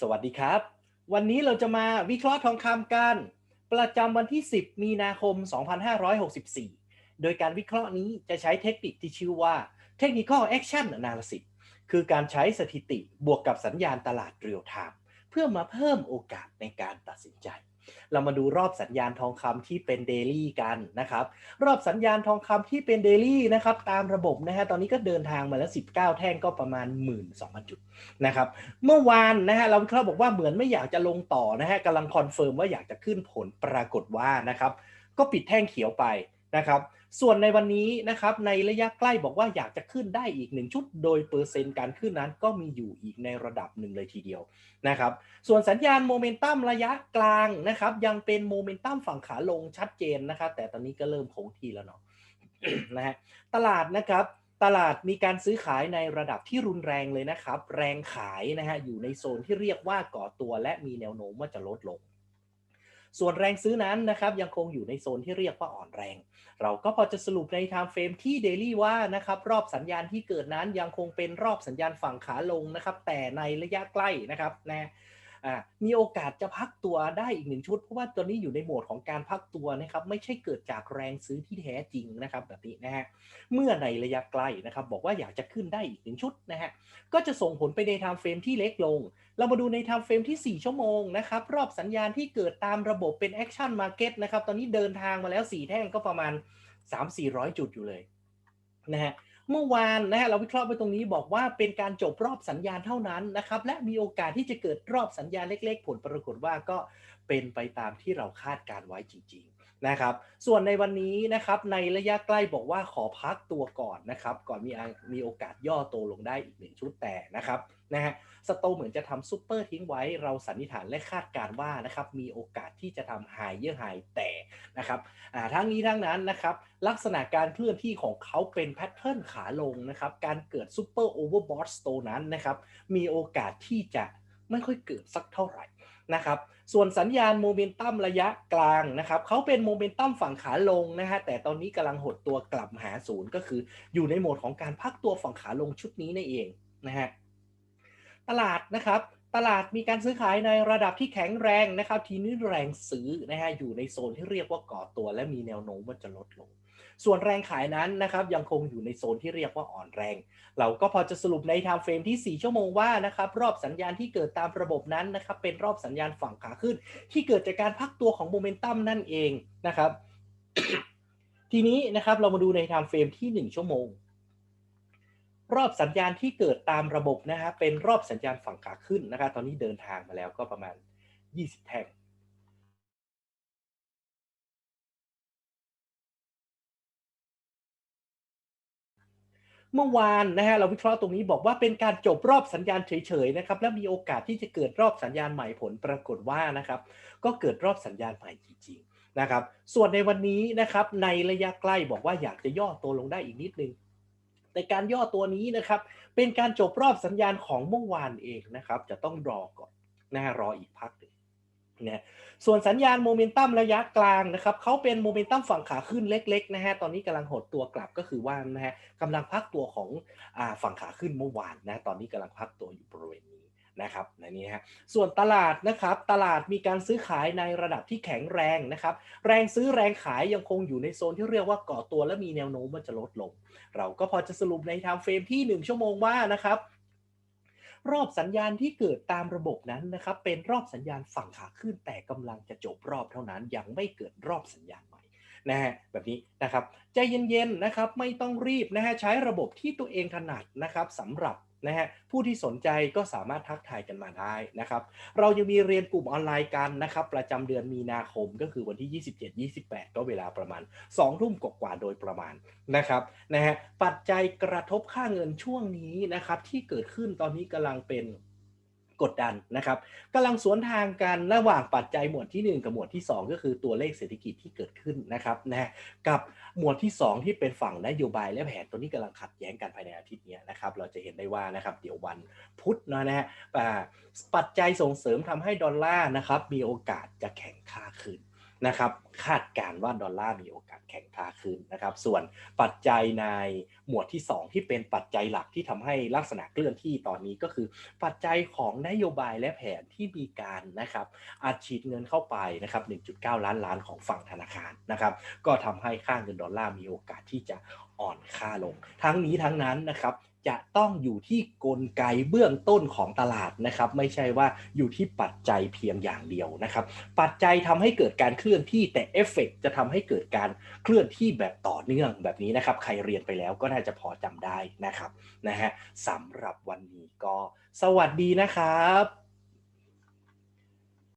สวัสดีครับ วันนี้เราจะมาวิเคราะห์ทองคำกัน ประจำวันที่ 10 มีนาคม 2564 โดยการวิเคราะห์นี้จะใช้เทคนิคที่ชื่อว่า Technical Action Analysis คือการใช้สถิติบวกกับสัญญาณตลาดเรียลไทม์เพื่อมาเพิ่มโอกาสในการตัดสินใจ เรามาดูรอบสัญญาณทองคำที่เป็นเดลี่กันนะครับ รอบสัญญาณทองคำที่เป็นเดลี่นะครับ ตามระบบนะฮะตอนนี้ก็เดินทางมาแล้ว 19 แท่งก็ประมาณ 12,000 จุดนะครับ เมื่อวานนะฮะเราเคราบอกว่าเหมือนไม่อยากจะลงต่อนะฮะกำลังคอนเฟิร์มว่าอยากจะขึ้นผลปรากฏว่านะครับ ก็ปิดแท่งเขียวไปนะครับ ส่วนในวันนี้นะครับในระยะใกล้บอกว่าอยากจะขึ้นได้อีกหนึ่งชุด โดยเปอร์เซ็นต์การขึ้นนั้นก็มีอยู่อีกในระดับหนึ่งเลยทีเดียวนะครับส่วนสัญญาณโมเมนตัมระยะกลางนะครับยังเป็นโมเมนตัมฝั่งขาลงชัดเจนนะครับแต่ตอนนี้ก็เริ่มคงที่แล้วเนาะนะฮะตลาดนะครับตลาดมีการซื้อขายในระดับที่รุนแรงเลยนะครับ แรงขายนะฮะอยู่ในโซนที่เรียกว่าก่อตัวและมีแนวโน้มว่าจะลดลง ส่วนแรงซื้อนั้นนะครับยังคงอยู่ในโซนที่เรียกว่าอ่อนแรง เราก็พอจะสรุปในไทม์เฟรมที่เดลี่ว่านะครับรอบสัญญาณที่เกิดนั้นยังคงเป็นรอบสัญญาณฝั่งขาลงนะครับแต่ในระยะใกล้นะครับนะ อ่ามีโอกาสจะพักตัวได้อีกหนึ่งชุด เพราะว่าตัวนี้อยู่ในโหมดของการพักตัวนะครับไม่ใช่เกิดจากแรงซื้อที่แท้จริงนะครับแบบนี้นะฮะเมื่อในระยะใกล้นะครับบอกว่าอยากจะขึ้นได้อีกหนึ่งชุดนะฮะก็จะส่งผลไปใน time frame ที่เล็กลง เรามาดูใน time frame ที่ 4 ชั่วโมงนะครับรอบสัญญาณที่เกิดตามระบบเป็น action market นะครับตอนนี้เดินทางมาแล้ว 4 แท่งก็ประมาณ 3-400 จุดอยู่เลยนะฮะ เมื่อวานนะฮะเราวิเคราะห์ไปตรงนี้บอกว่าเป็นการจบรอบสัญญาณเท่านั้นนะครับและมีโอกาสที่จะเกิดรอบสัญญาณเล็ก ๆ ผลปรากฏว่าก็เป็นไปตามที่เราคาดการไว้จริงๆนะครับ ส่วนในวันนี้นะครับในระยะใกล้บอกว่าขอพักตัวก่อนนะครับ ก่อนมีมีโอกาสย่อโตลงได้อีกหนึ่งชุดแต่นะครับนะฮะสโตเหมือนจะทำซูเปอร์ทิ้งไว้เราสันนิษฐานและคาดการว่านะครับมีโอกาสที่จะทำไฮเยอร์ไฮแต่ นะครับทั้งนี้ทั้งนั้นนะครับลักษณะการเคลื่อนที่ของเขาเป็นแพทเทิร์นขาลงนะครับการเกิดซูเปอร์โอเวอร์บอสโตนั้นนะครับมีโอกาสที่จะไม่ค่อยเกิดสักเท่าไหร่นะครับส่วนสัญญาณโมเมนตัมระยะกลางนะครับเขาเป็นโมเมนตัมฝั่งขาลงนะฮะแต่ตอนนี้กำลังหดตัวกลับมาหาศูนย์ก็คืออยู่ในโหมดของการพักตัวฝั่งขาลงชุดนี้นั่นเองนะฮะตลาดนะครับ ตลาดมีการซื้อขายในระดับที่แข็งแรงนะครับทีนี้แรงซื้อนะฮะอยู่ในโซนที่เรียกว่าก่อตัว และมีแนวโน้มว่าจะลดลง ส่วนแรงขายนั้นนะครับยังคงอยู่ในโซนที่เรียกว่าอ่อนแรง เราก็พอจะสรุปใน time frame ที่ 4 ชั่วโมงว่านะครับรอบสัญญาณที่เกิดตามระบบนั้นนะครับเป็นรอบสัญญาณฝั่งขาขึ้น ที่เกิดจากการพักตัวของโมเมนตัมนั่นเองนะครับทีนี้นะครับเรามาดูใน time frame ที่ 1 ชั่วโมง รอบสัญญาณที่เกิดตามระบบนะฮะเป็นรอบสัญญาณฝั่งขาขึ้นนะครับตอนนี้เดินทางมาแล้วก็ประมาณ 20 แท่งเมื่อวานนะฮะเราวิเคราะห์ตรงนี้บอกว่าเป็นการจบรอบสัญญาณเฉยๆนะครับและมีโอกาสที่จะเกิดรอบสัญญาณใหม่ผลปรากฏว่านะครับก็เกิดรอบสัญญาณใหม่จริงๆนะครับส่วนในวันนี้นะครับในระยะใกล้บอกว่าอยากจะย่อตัวลงได้อีกนิดนึง แต่การย่อตัวนี้นะครับ เป็นการจบรอบสัญญาณของเมื่อวานเองนะครับ จะต้องรอก่อนนะฮะรออีกพักหนึ่งนะส่วนสัญญาณโมเมนตัมระยะกลางนะครับเขาเป็นโมเมนตัมฝั่งขาขึ้นเล็กๆนะฮะตอนนี้กำลังหดตัวกลับก็คือว่านะฮะกำลังพักตัวของอ่าฝั่งขาขึ้นเมื่อวานนะตอนนี้กำลังพักตัวอยู่บริเวณ นะครับในนี้ฮะส่วนตลาดนะครับตลาดมีการซื้อขายในระดับที่แข็งแรงนะครับ แรงซื้อแรงขายยังคงอยู่ในโซนที่เรียกว่าก่อตัวและมีแนวโน้มว่าจะลดลง เราก็พอจะสรุปใน time frame ที่ 1 ชั่วโมงว่านะครับรอบสัญญาณที่เกิดตามระบบนั้นนะครับ เป็นรอบสัญญาณฝั่งขาขึ้นแต่กำลังจะจบรอบเท่านั้นยังไม่เกิดรอบสัญญาณใหม่นะฮะแบบนี้นะครับใจเย็นๆนะครับไม่ต้องรีบนะฮะใช้ระบบที่ตัวเองถนัดนะครับสำหรับ นะฮะผู้ที่สนใจก็สามารถทักทายกันมาได้นะครับเรายังมีเรียนกลุ่มออนไลน์กันนะครับประจำเดือนมีนาคมก็คือวันที่ 27-28 ก็เวลาประมาณ2ทุ่มกว่าๆโดยประมาณนะครับนะฮะปัจจัยกระทบค่าเงินช่วงนี้นะครับที่เกิดขึ้นตอนนี้กำลังเป็น กดดันนะครับกำลังสวนทางกันระหว่างปัจจัยหมวดที่ 1 กับหมวดที่ 2 ก็คือตัวเลขเศรษฐกิจที่เกิดขึ้นนะครับนะกับหมวดที่ 2 ที่เป็นฝั่งนโยบายและแผนตัวนี้กำลังขัดแย้งกันภายในอาทิตย์นี้นะครับเราจะเห็นได้ว่านะครับเดี๋ยววันพุธนะนะฮะปัจจัยส่งเสริมทำให้ดอลลาร์นะครับมีโอกาสจะแข็งค่าขึ้น นะครับคาดการ์ว่าดอลลาร์มีโอกาสแข็งค่าขึ้นนะครับ ส่วนปัจจัยในหมวดที่ 2 ที่เป็นปัจจัยหลักที่ทำให้ลักษณะเคลื่อนที่ตอนนี้ก็คือ ปัจจัยของนโยบายและแผนที่มีการนะครับอัดฉีดเงินเข้าไปนะครับ 1.9 ล้านล้านของฝั่งธนาคารนะครับ ก็ทำให้ค่าเงินดอลลาร์มีโอกาสที่จะอ่อนค่าลง ทั้งนี้ทั้งนั้นนะครับ จะต้องอยู่ที่กลไกเบื้องต้นของตลาดนะครับ ไม่ใช่ว่าอยู่ที่ปัจจัยเพียงอย่างเดียวนะครับ ปัจจัยทำให้เกิดการเคลื่อนที่แต่เอฟเฟกจะทำให้เกิดการเคลื่อนที่แบบต่อเนื่องแบบนี้นะครับ ใครเรียนไปแล้วก็น่าจะพอจำได้นะครับนะฮะสำหรับวันนี้ก็ สวัสดีนะครับ